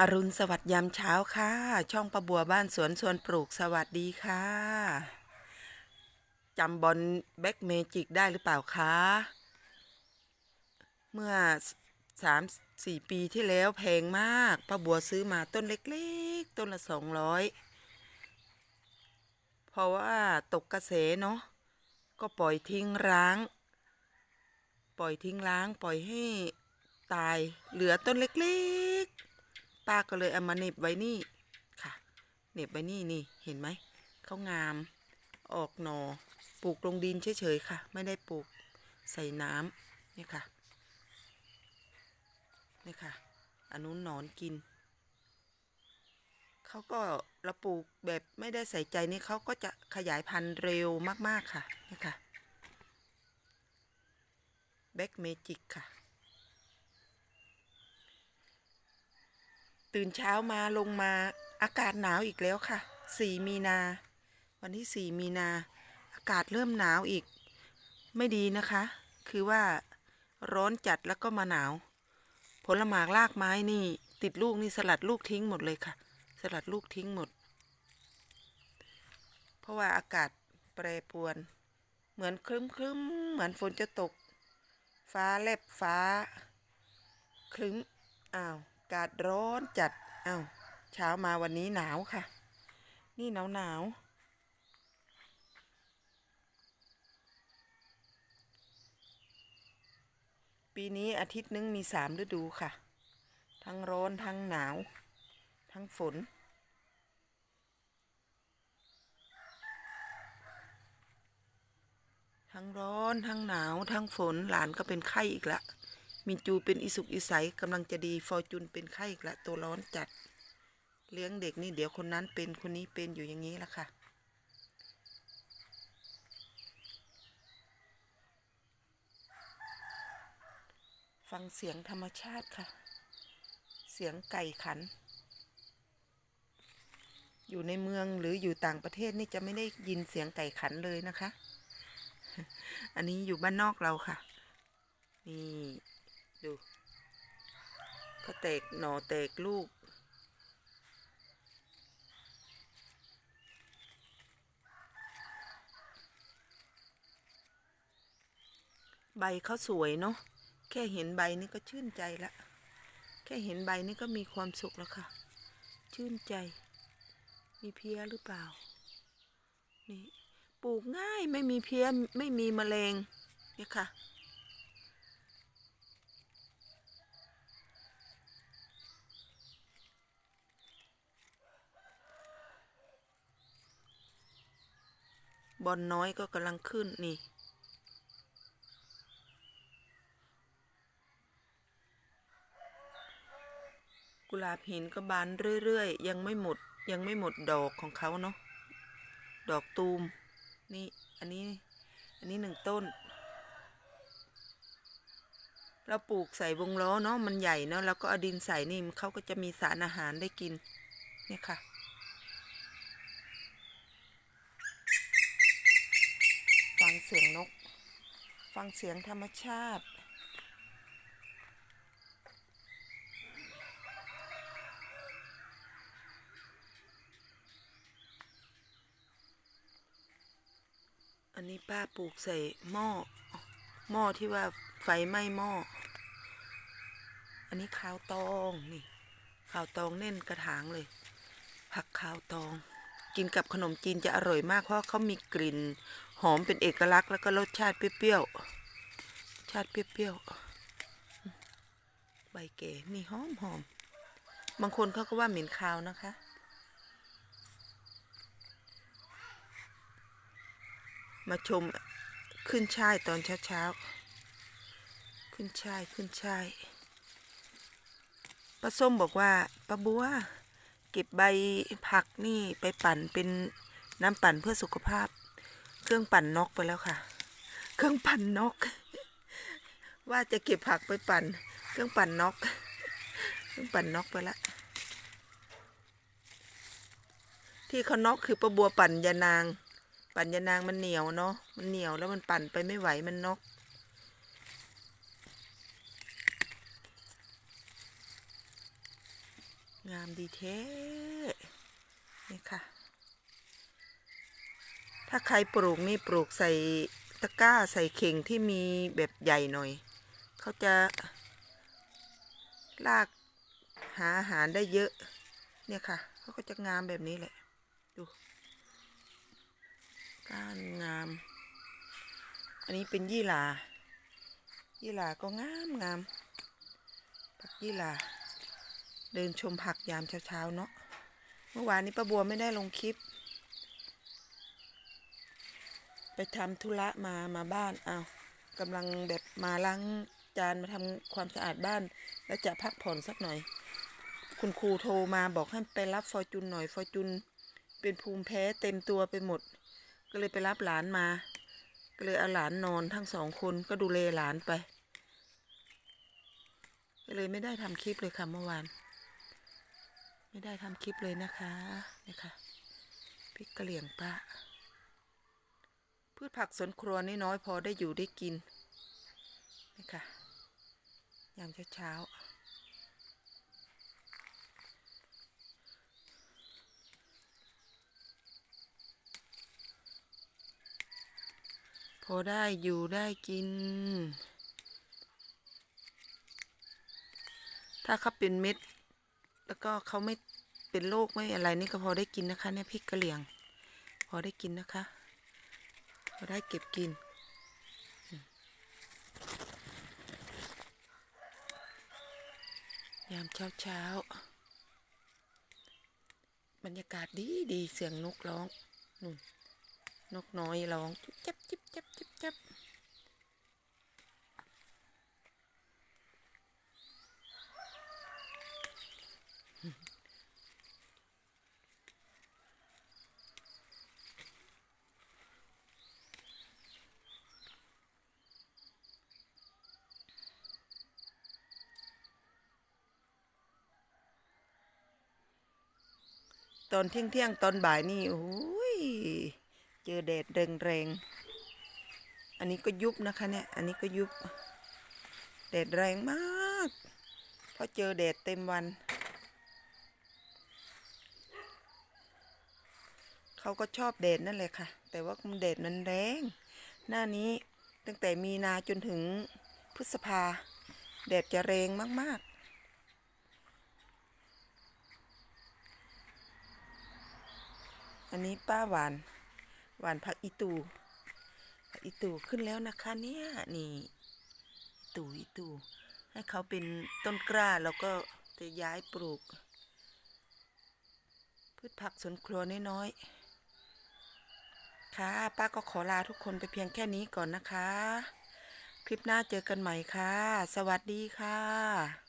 อรุณสวัสดิ์ยามเช้าค่ะ ช่องประบัวบ้านสวนสวนปลูกสวัสดีค่ะจำบอลแบ็กเมจิกได้หรือเปล่าคะ เมื่อสามสี่ปีที่แล้วแพงมากป้าบัวซื้อมาต้นเล็กๆ ต้นละสองร้อยเพราะว่าตกกระแสเนาะก็ปล่อยทิ้งร้าง ปล่อยทิ้งร้างปล่อยให้ตายเหลือต้นเล็ก ป้าก็เลยเอามาเน็บไว้นี่ค่ะเน็บไว้นี่นี่เห็นไหมเขางาม ออกหนอปลูกลงดินเฉยๆค่ะ ไม่ได้ปลูกใส่น้ำนี่ค่ะนี่ค่ะอันนู้นหนอนกินเขาก็เราปลูกแบบไม่ได้ใส่ใจนี่เขาก็จะขยายพันธุ์เร็วมากๆค่ะนี่ค่ะแบ็กเมจิกค่ะ ตื่นเช้ามาลงมาอากาศหนาวอีกแล้วค่ะ 4 มีนา วันที่ 4 มีนา อากาศเริ่มหนาวอีก ไม่ดีนะคะ คือว่าร้อนจัดแล้วก็มาหนาว ผลหมากรากไม้นี่ ติดลูกนี่สลัดลูกทิ้งหมดเลยค่ะ สลัดลูกทิ้งหมด เพราะว่าอากาศแปรปรวน เหมือนครึ้มครึ้มๆเหมือนฝนจะตก ฟ้าแลบฟ้า ครึ้มอ้าวากาศร้อนจัดอ้าวเช้ามาวันนี้หนาวค่ะ นี่หนาวหนาวปีนี้อาทิตย์นึงมีสามฤดูค่ะ ทั้งร้อนทั้งหนาว ทั้งฝน ทั้งร้อนทั้งหนาว ทั้งฝนหลานก็เป็นไข้อีกละ มีจูเป็นอิสุกอิสัยกำลังจะดี ฟอร์จูนเป็นไข้อีกละตัวร้อนจัด เลี้ยงเด็กนี่เดี๋ยวคนนั้นเป็นคนนี้เป็นอยู่อย่างนี้ละค่ะ ฟังเสียงธรรมชาติค่ะ เสียงไก่ขัน อยู่ในเมืองหรืออยู่ต่างประเทศนี่จะไม่ได้ยินเสียงไก่ขันเลยนะคะ อันนี้อยู่บ้านนอกเราค่ะ นี่ ดูก็แตกหน่อแตกลูก ใบเขาสวยเนาะแค่เห็นใบนี่ก็ชื่นใจละ แค่เห็นใบนี่ก็มีความสุขแล้วค่ะ ชื่นใจ มีเพี้ยหรือเปล่า นี่ ปลูกง่ายไม่มีเพี้ยไม่มีแมลงเนี่ยค่ะ บอลน้อยก็กำลังขึ้นนี่ กุหลาบหินก็บานเรื่อยๆ ยังไม่หมดยังไม่หมดดอกของเขาเนาะดอกตูม นี่ อันนี้ อันนี้หนึ่งต้น เราปลูกใส่วงล้อเนาะมันใหญ่เนาะแล้วก็เอาดินใส่นี่เขาก็จะมีสารอาหารได้กิน เนี่ยค่ะ ฟัง เสียงนก ฟังเสียงธรรมชาติ อันนี้ป้าปลูกใส่หม้อ หม้อที่ว่าไฟไหม้หม้อ อันนี้ข้าวตองนี่ข้าวตองเน่นกระถางเลย ผักข้าวตอง กินกับขนมจีนจะอร่อยมากเพราะเขามีกลิ่น หอมเป็นเอกลักษณ์แล้วก็รสชาติเปรี้ยวๆ ชาติเปรี้ยวๆ ใบเก๋นี่หอมหอม บางคนเขาก็ว่าเหม็นคาวนะคะ มาชมขึ้นช่ายตอนเช้าๆ ขึ้นช่ายขึ้นช่ายป้าส้มบอกว่าป้าบัว เก็บใบผักนี่ไปปั่นเป็นน้ำปั่นเพื่อสุขภาพ เครื่องปั่นนกไปแล้วค่ะ เครื่องปั่นนก ว่าจะเก็บผักไปปั่น เครื่องปั่นนก เครื่องปั่นนกไปละ ที่เขานกคือประบัวปั่นยานาง ปั่นยานางมันเหนียวเนาะ มันเหนียวแล้วมันปั่นไปไม่ไหวมันนกงามดีเท้นี่ค่ะ ถ้าใครปลูกนี่ปลูกใส่ตะกร้าใส่เข่งที่มีแบบใหญ่หน่อย เขาจะลากหาอาหารได้เยอะ เนี่ยค่ะเขาก็จะงามแบบนี้แหละ ดูก้านงาม อันนี้เป็นยี่หร่ายี่หร่าก็งามงามผักยี่หร่าเดินชมผักยามเช้าๆเนาะเมื่อวานนี้ป้าบัวไม่ได้ลงคลิป ไปทำธุระมามาบ้านเอากำลังแบบมาล้างจานมาทำความสะอาดบ้าน แล้วจะพักผ่อนสักหน่อย คุณครูโทรมาบอกให้ไปรับฟอร์จูนหน่อยฟอร์จูนเป็นภูมิแพ้เต็มตัวไปหมด ก็เลยไปรับหลานมา ก็เลยเอาหลานนอนทั้งสองคนก็ดูแลหลานไป ก็เลยไม่ได้ทำคลิปเลยค่ะเมื่อวาน ไม่ได้ทำคลิปเลยนะคะนี่ค่ะพริกกะเหรี่ยงป้า พืชผักสวนครัวน,น้อยพอได้อยู่ได้กินนี่ค่ะยามเช้าๆพอได้อยู่ได้กิน ถ้าเขาเป็นเม็ด แล้วก็เขาไม่เป็นโรคไม่อะไรนี่ก็พอได้กินนะคะเนี่ยพริกกระเหรี่ยง พอได้กินนะคะ ได้เก็บกิน ยามเช้าเช้าบรรยากาศดีดีเสียงนกร้องนุ่นนกน้อยร้องจิ๊บจิ๊บจิ๊บจิ๊บจิ๊บ ตอนเที่ยงเที่ยงตอนบ่ายนี่โอ้ยเจอแดดแรงแรงๆอันนี้ก็ยุบนะคะเนี่ย อันนี้ก็ยุบ แดดแรงมากเพราะเจอแดดเต็มวัน เขาก็ชอบแดดนั่นแหละค่ะ แต่ว่าแดดมันแรง หน้านี้ตั้งแต่มีนาจนถึงพฤษภา แดดจะแรงมากๆ อันนี้ป้าหวาน หวานผักอีตูผักอีตูขึ้นแล้วนะคะเนี่ยนี่อีตูอีตู ให้เขาเป็นต้นกล้าแล้วก็จะย้ายปลูก พืชผักสวนครัวน้อยๆ ค่ะ ป้าก็ขอลาทุกคนไปเพียงแค่นี้ก่อนนะคะ คลิปหน้าเจอกันใหม่ค่ะ สวัสดีค่ะ